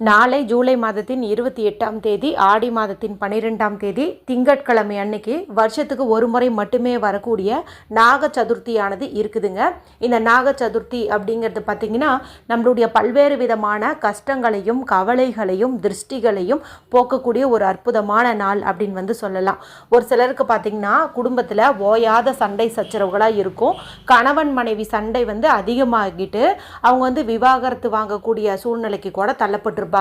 நாளை ஜூலை மாதத்தின் இருபத்தி எட்டாம் தேதி ஆடி மாதத்தின் பன்னிரெண்டாம் தேதி திங்கட்கிழமை அன்னைக்கு வருஷத்துக்கு ஒரு முறை மட்டுமே வரக்கூடிய நாக சதுர்த்தியானது இருக்குதுங்க. இந்த நாக சதுர்த்தி அப்படிங்கிறது பார்த்திங்கன்னா நம்மளுடைய பல்வேறு விதமான கஷ்டங்களையும் கவலைகளையும் திருஷ்டிகளையும் போக்கக்கூடிய ஒரு அற்புதமான நாள் அப்படின்னு வந்து சொல்லலாம். ஒரு சிலருக்கு பார்த்திங்கன்னா குடும்பத்தில் ஓயாத சண்டை சச்சரவுகளாக இருக்கும். கணவன் மனைவி சண்டை வந்து அதிகமாகிட்டு அவங்க வந்து விவாகரத்து வாங்கக்கூடிய சூழ்நிலைக்கு கூட தள்ளப்பட்டிருப்பாங்க.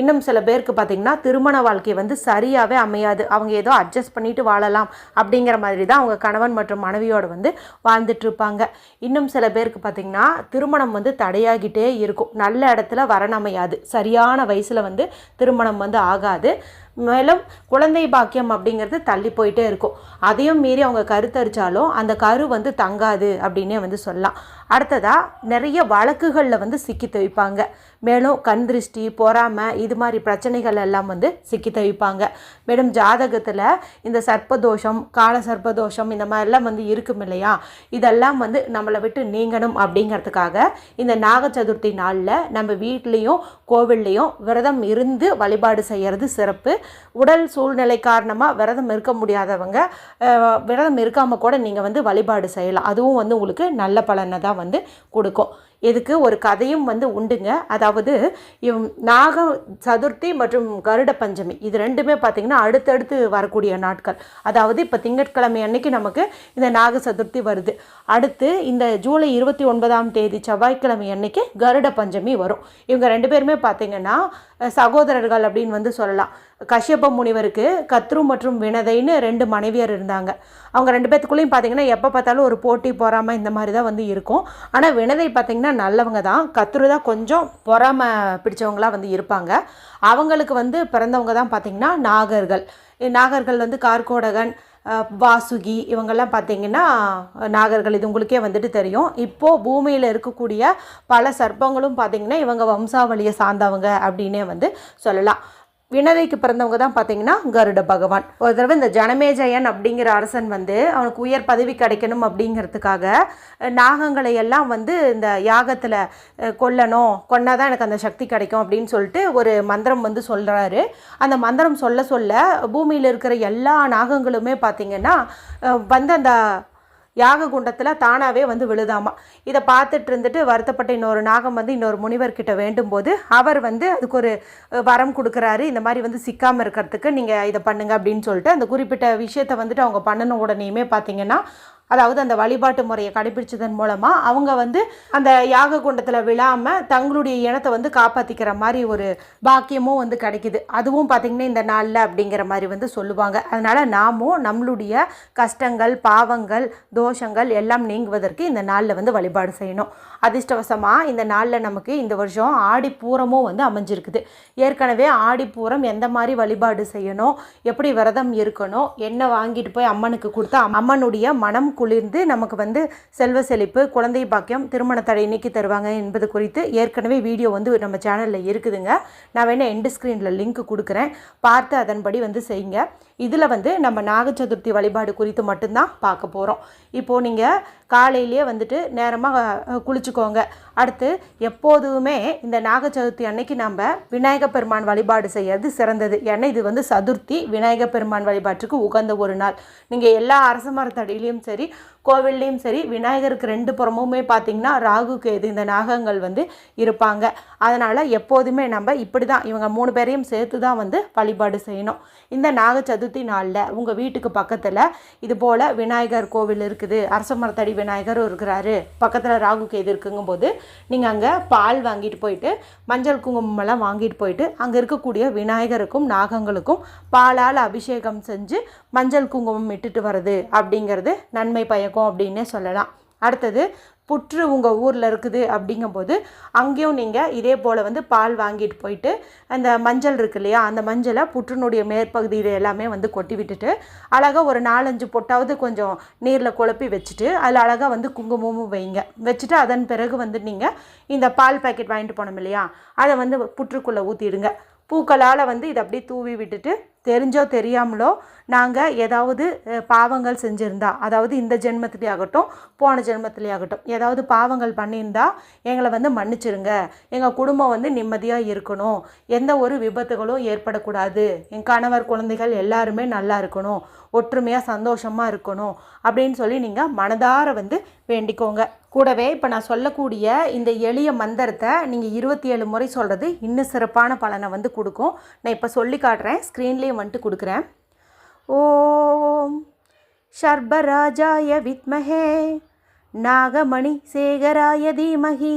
இன்னும் சில பேருக்கு பார்த்திங்கன்னா திருமண வாழ்க்கை வந்து சரியாகவே அமையாது. அவங்க ஏதோ அட்ஜஸ்ட் பண்ணிட்டு வாழலாம் அப்படிங்கிற மாதிரி தான் அவங்க கணவன் மற்றும் மனைவியோடு வந்து வாழ்ந்துட்டு இருப்பாங்க. இன்னும் சில பேருக்கு பார்த்திங்கன்னா திருமணம் வந்து தடையாகிட்டே இருக்கும். நல்ல இடத்துல வரணமையாது அமையாது. சரியான வயசில் வந்து திருமணம் வந்து ஆகாது. மேலும் குழந்தை பாக்கியம் அப்படிங்கிறது தள்ளி போயிட்டே இருக்கும். அதையும் மீறி அவங்க கருத்தரிச்சாலும் அந்த கரு வந்து தங்காது அப்படின்னே வந்து சொல்லலாம். அடுத்ததாக நிறைய வழக்குகளில் வந்து சிக்கி தவிப்பாங்க. மேலும் கண் திருஷ்டி பொறாமை இது மாதிரி பிரச்சனைகள் எல்லாம் வந்து சிக்கி தவிப்பாங்க. மேலும் ஜாதகத்தில் இந்த சர்ப்பதோஷம் கால சர்ப்பதோஷம் இந்த மாதிரிலாம் வந்து இருக்கும் இல்லையா? இதெல்லாம் வந்து நம்மளை விட்டு நீங்கணும் அப்படிங்கிறதுக்காக இந்த நாக சதுர்த்தி நாளில் நம்ம வீட்லேயும் கோவில்லையும் விரதம் இருந்து வழிபாடு செய்கிறது சிறப்பு. உடல் சூழ்நிலை காரணமாக விரதம் இருக்க முடியாதவங்க விரதம் இருக்காமல் கூட நீங்கள் வந்து வழிபாடு செய்யலாம். அதுவும் வந்து உங்களுக்கு நல்ல பலனை தான் வந்து கொடுக்கும். இதுக்கு ஒரு கதையும் வந்து உண்டுங்க. அதாவது இவ் நாக சதுர்த்தி மற்றும் கருட பஞ்சமி இது ரெண்டுமே பார்த்திங்கன்னா அடுத்தடுத்து வரக்கூடிய நாட்கள். அதாவது இப்போ திங்கட்கிழமை அன்னைக்கு நமக்கு இந்த நாக சதுர்த்தி வருது. அடுத்து இந்த ஜூலை இருபத்தி ஒன்பதாம் தேதி செவ்வாய்க்கிழமை அன்னைக்கு கருட பஞ்சமி வரும். இவங்க ரெண்டு பேருமே பார்த்திங்கன்னா சகோதரர்கள் அப்படின்னு வந்து சொல்லலாம். கஷ்யப முனிவருக்கு கத்ரு மற்றும் வினதைன்னு ரெண்டு மனைவியர் இருந்தாங்க. அவங்க ரெண்டு பேத்துக்குள்ளேயும் பார்த்தீங்கன்னா எப்போ பார்த்தாலும் ஒரு போட்டி பொறாமல் இந்த மாதிரி தான் வந்து இருக்கும். ஆனால் வினதை பார்த்தீங்கன்னா நல்லவங்க தான். கத்ரு தான் கொஞ்சம் பொறாமை பிடிச்சவங்களா வந்து இருப்பாங்க. அவங்களுக்கு வந்து பிறந்தவங்க தான் பார்த்தீங்கன்னா நாகர்கள். நாகர்கள் வந்து கார்கோடகன் வாசுகி இவங்கெல்லாம் பார்த்தீங்கன்னா நாகர்கள். இது உங்களுக்கே வந்துட்டு தெரியும். இப்போது பூமியில் இருக்கக்கூடிய பல சர்ப்பங்களும் பார்த்தீங்கன்னா இவங்க வம்சாவளியை சார்ந்தவங்க அப்படின்னே வந்து சொல்லலாம். வினதைக்கு பிறந்தவங்க தான் பார்த்தீங்கன்னா கருட பகவான். ஒரு தடவை இந்த ஜனமேஜயன் அப்படிங்கிற அரசன் வந்து அவனுக்கு உயர் பதவி கிடைக்கணும் அப்படிங்கிறதுக்காக நாகங்களை எல்லாம் வந்து இந்த யாகத்தில் கொல்லணும் கொன்னாதான் எனக்கு அந்த சக்தி கிடைக்கும் அப்படின்னு சொல்லிட்டு ஒரு மந்திரம் வந்து சொல்கிறாரு அந்த மந்திரம் சொல்ல சொல்ல பூமியில் இருக்கிற எல்லா நாகங்களுமே பார்த்தீங்கன்னா வந்து அந்த யாக குண்டத்தில் தானாகவே வந்து விழுதாமா. இதை பார்த்துட்டு இருந்துட்டு வருத்தப்பட்ட இன்னொரு நாகம் வந்து இன்னொரு முனிவர்கிட்ட வேண்டும் போது அவர் வந்து அதுக்கு ஒரு வரம் கொடுக்குறாரு. இந்த மாதிரி வந்து சிக்காமல் இருக்கிறதுக்கு நீங்கள் இதை பண்ணுங்க அப்படின்னு சொல்லிட்டு அந்த குறிப்பிட்ட விஷயத்தை வந்துட்டு அவங்க பண்ணின உடனேயுமே பார்த்தீங்கன்னா அதாவது அந்த வழிபாட்டு முறையை கடைபிடிச்சதன் மூலமாக அவங்க வந்து அந்த யாக குண்டத்தில் விழாமல் தங்களுடைய இனத்தை வந்து காப்பாற்றிக்கிற மாதிரி ஒரு பாக்கியமும் வந்து கிடைக்குது. அதுவும் பார்த்திங்கன்னா இந்த நாளில் அப்படிங்கிற மாதிரி வந்து சொல்லுவாங்க. அதனால் நாமும் நம்மளுடைய கஷ்டங்கள் பாவங்கள் தோஷங்கள் எல்லாம் நீங்குவதற்கு இந்த நாளில் வந்து வழிபாடு செய்யணும். அதிர்ஷ்டவசமாக இந்த நாளில் நமக்கு இந்த வருஷம் ஆடி பூரமும் வந்து அமைஞ்சிருக்குது. ஏற்கனவே ஆடி பூரம் எந்த மாதிரி வழிபாடு செய்யணும் எப்படி விரதம் இருக்கணும் என்ன வாங்கிட்டு போய் அம்மனுக்கு கொடுத்தா அம்மனுடைய மனம் குளிர்ந்து நமக்கு வந்து செல்வ செழிப்பு குழந்தை பாக்கியம் திருமண தடை நீக்கி தருவாங்க என்பது குறித்து ஏற்கனவே வீடியோ வந்து நம்ம சேனலில் இருக்குதுங்க. நான் வேணால் எண்டு ஸ்க்ரீனில் லிங்க் கொடுக்குறேன். பார்த்து அதன்படி வந்து செய்யுங்க. இதில் வந்து நம்ம நாக சதுர்த்தி வழிபாடு குறித்து மட்டும்தான் பார்க்க போகிறோம் இப்போது நீங்கள் காலையிலேயே வந்துட்டு நேரமாக குளிச்சுக்கோங்க. அடுத்து எப்போதுமே இந்த நாக சதுர்த்தி அன்னைக்கு நம்ம விநாயக பெருமான் வழிபாடு செய்யறது சிறந்தது. ஏன்னா இது வந்து சதுர்த்தி விநாயக பெருமான் வழிபாட்டுக்கு உகந்த ஒரு நாள். நீங்கள் எல்லா அரச மரத்தடியிலையும் சரி கோவில்லையும் சரி விநாயகருக்கு ரெண்டு புறமுமே பார்த்தீங்கன்னா ராகு கேது இந்த நாகங்கள் வந்து இருப்பாங்க. அதனால் எப்போதுமே நம்ம இப்படி தான் இவங்க மூணு பேரையும் சேர்த்து தான் வந்து வழிபாடு செய்யணும். இந்த நாக சதுர்த்தி நாளில் உங்கள் வீட்டுக்கு பக்கத்தில் இது போல் விநாயகர் கோவில் இருக்குது அரச மரத்தடி விநாயகரும் இருக்கிறாரு பக்கத்தில் ராகு கேது இருக்குங்கும்போது நீங்கள் அங்கே பால் வாங்கிட்டு போயிட்டு மஞ்சள் குங்குமம்லாம் வாங்கிட்டு போயிட்டு அங்கே இருக்கக்கூடிய விநாயகருக்கும் நாகங்களுக்கும் பாலால் அபிஷேகம் செஞ்சு மஞ்சள் குங்குமம் இட்டுட்டு வர்றது அப்படிங்கிறது நன்மை பயக்கும். இருக்கும் அப்படின்னே சொல்லலாம். அடுத்தது புற்று உங்கள் ஊரில் இருக்குது அப்படிங்கும்போது அங்கேயும் நீங்கள் இதே போல் வந்து பால் வாங்கிட்டு போயிட்டு அந்த மஞ்சள் இருக்கு இல்லையா அந்த மஞ்சளை புற்றுனுடைய மேற்பகுதியில் எல்லாமே வந்து கொட்டி விட்டுட்டு அழகாக ஒரு நாலஞ்சு பொட்டாவது கொஞ்சம் நீரில் குழப்பி வச்சுட்டு அதில் அழகாக வந்து குங்குமமும் வைங்க. வச்சுட்டு அதன் பிறகு வந்து நீங்கள் இந்த பால் பாக்கெட் வாங்கிட்டு போனோம் இல்லையா அதை வந்து புற்றுக்குள்ளே ஊற்றிடுங்க பூக்களால் வந்து இதை அப்படியே தூவி விட்டுட்டு தெரிஞ்சோ தெரியாமலோ நாங்கள் ஏதாவது பாவங்கள் செஞ்சுருந்தா அதாவது இந்த ஜென்மத்திலே ஆகட்டும் போன ஜென்மத்திலே ஆகட்டும் ஏதாவது பாவங்கள் பண்ணியிருந்தா எங்களை வந்து மன்னிச்சிருங்க. எங்கள் குடும்பம் வந்து நிம்மதியாக இருக்கணும். எந்த ஒரு விபத்துகளும் ஏற்படக்கூடாது. என் கணவர் குழந்தைகள் எல்லாருமே நல்லா இருக்கணும். ஒற்றுமையாக சந்தோஷமாக இருக்கணும். அப்படின்னு சொல்லி நீங்கள் மனதார வந்து வேண்டிக்கோங்க. கூடவே இப்போ நான் சொல்லக்கூடிய இந்த எளிய மந்திரத்தை நீங்கள் இருபத்தி ஏழு முறை சொல்கிறது இன்னும் சிறப்பான பலனை வந்து கொடுக்கும். நான் இப்போ சொல்லி காட்டுறேன். ஸ்க்ரீன்லேயும் வந்துட்டு கொடுக்குறேன். ஓம் சர்பராஜாய வித்மஹே நாகமணி சேகராய தீமஹி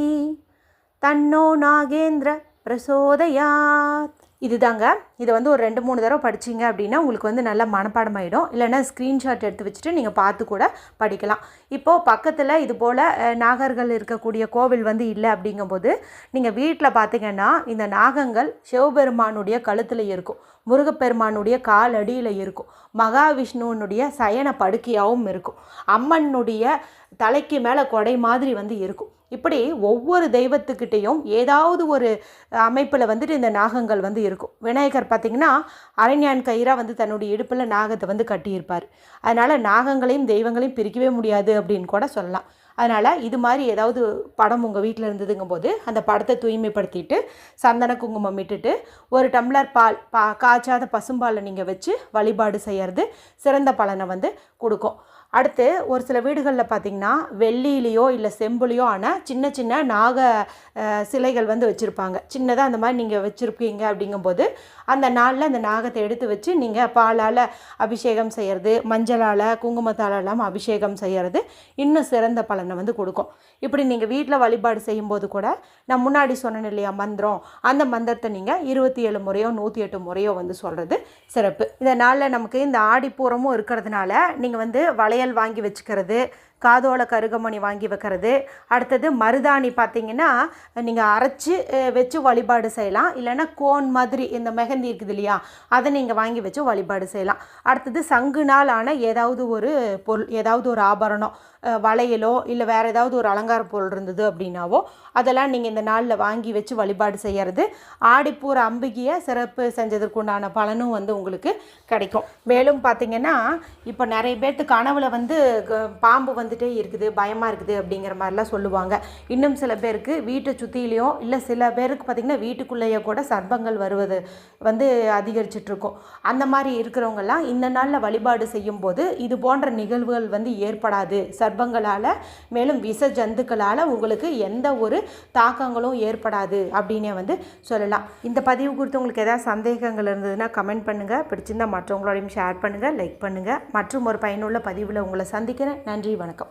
தன்னோ நாகேந்திர பிரசோதயாத். இதுதாங்க. இதை வந்து ஒரு ரெண்டு மூணு தடவை படிச்சீங்க அப்படின்னா உங்களுக்கு வந்து நல்லா மனப்பாடமாயிடும். இல்லைன்னா ஸ்க்ரீன்ஷாட் எடுத்து வச்சுட்டு நீங்கள் பார்த்து கூட படிக்கலாம். இப்போது பக்கத்தில் இது போல் நாகர்கள் இருக்கக்கூடிய கோவில் வந்து இல்லை அப்படிங்கும்போது நீங்கள் வீட்டில் பார்த்தீங்கன்னா இந்த நாகங்கள் சிவபெருமானுடைய கழுத்தில் இருக்கும். முருகப்பெருமானுடைய கால் அடியில் இருக்கும். மகாவிஷ்ணுவனுடைய சயன படுக்கையாகவும் இருக்கும். அம்மனுடைய தலைக்கு மேலே கொடை மாதிரி வந்து இருக்கும். இப்படி ஒவ்வொரு தெய்வத்துக்கிட்டேயும் ஏதாவது ஒரு அமைப்பில் வந்துட்டு இந்த நாகங்கள் வந்து இருக்கும். விநாயகர் பார்த்திங்கன்னா அரண்யான் கயிறாக வந்து தன்னுடைய இடுப்பில் நாகத்தை வந்து கட்டியிருப்பார். அதனால் நாகங்களையும் தெய்வங்களையும் பிரிக்கவே முடியாது அப்படின்னு கூட சொல்லலாம். அதனால் இது மாதிரி ஏதாவது படம் உங்கள் வீட்டில் இருந்ததுங்கும் போது அந்த படத்தை தூய்மைப்படுத்திட்டு சந்தன குங்குமம் இட்டுட்டு ஒரு டம்ளர் பால் பா காய்ச்சாத பசும்பாலை நீங்கள் வச்சு வழிபாடு செய்கிறது சிறந்த பலனை வந்து கொடுக்கும். அடுத்து ஒரு சில வீடுகளில் பார்த்திங்கன்னா வெள்ளியிலையோ இல்லை செம்புலையோ ஆனால் சின்ன சின்ன நாக சிலைகள் வந்து வச்சுருப்பாங்க. சின்னதாக அந்த மாதிரி நீங்கள் வச்சுருப்பீங்க அப்படிங்கும்போது அந்த நாளில் அந்த நாகத்தை எடுத்து வச்சு நீங்கள் பாலால் அபிஷேகம் செய்கிறது மஞ்சளால் குங்குமத்தாலெல்லாம் அபிஷேகம் செய்கிறது இன்னும் சிறந்த பலனை வந்து கொடுக்கும். இப்படி நீங்கள் வீட்டில் வழிபாடு செய்யும்போது கூட நான் முன்னாடி சொன்னேன் இல்லையா மந்திரம்? அந்த மந்திரத்தை நீங்கள் இருபத்தி ஏழு முறையோ நூற்றி எட்டு முறையோ வந்து சொல்கிறது சிறப்பு. இந்த நாளில் நமக்கு இந்த ஆடிப்பூரமும் இருக்கிறதுனால நீங்கள் வந்து வளையல் வாங்கி வச்சுக்கிறது. காதோல கருகமணி வாங்கி வைக்கிறது. அடுத்தது மருதாணி பார்த்தீங்கன்னா நீங்கள் அரைச்சி வச்சு வழிபாடு செய்யலாம். இல்லைன்னா கோன் மாதிரி இந்த மெஹந்தி இருக்குது இல்லையா அதை நீங்கள் வாங்கி வச்சு வழிபாடு செய்யலாம். அடுத்தது சங்குனால் ஆன ஏதாவது ஒரு பொருள் ஏதாவது ஒரு ஆபரணம் வளையலோ இல்லை வேறு ஏதாவது ஒரு அலங்கார பொருள் இருந்தது அப்படின்னாவோ அதெல்லாம் நீங்கள் இந்த நாளில் வாங்கி வச்சு வழிபாடு செய்கிறது ஆடிப்பூர் அம்பிகையை சிறப்பு செஞ்சதற்குண்டான பலனும் வந்து உங்களுக்கு கிடைக்கும். மேலும் பார்த்தீங்கன்னா இப்போ நிறைய பேர்த்து கனவுல வந்து க- பாம்பு வந்துட்டே இருக்குது பயமாக இருக்குது அப்படிங்கிற மாதிரிலாம் சொல்லுவாங்க. இன்னும் சில பேருக்கு வீட்டை சுற்றிலையும் இல்லை சில பேருக்கு பார்த்திங்கன்னா வீட்டுக்குள்ளேயே கூட சர்ப்பங்கள் வருவது வந்து அதிகரிச்சிட்ருக்கும். அந்த மாதிரி இருக்கிறவங்கெல்லாம் இந்த நாளில் வழிபாடு செய்யும்போது இது போன்ற நிகழ்வுகள் வந்து ஏற்படாது. சர்ப்பங்களால் மேலும் விஷ ஜந்துக்களால் உங்களுக்கு எந்த ஒரு தாக்கங்களும் ஏற்படாது அப்படின்னே வந்து சொல்லலாம். இந்த பதிவு குறித்து உங்களுக்கு ஏதாவது சந்தேகங்கள் இருந்ததுன்னா கமெண்ட் பண்ணுங்கள் பிடிச்சிருந்தா மற்றவங்களோடையும் ஷேர் பண்ணுங்கள் லைக் பண்ணுங்கள் மற்றும் ஒரு பயனுள்ள பதிவில் உங்களை சந்திக்கிறேன். நன்றி வணக்கம்.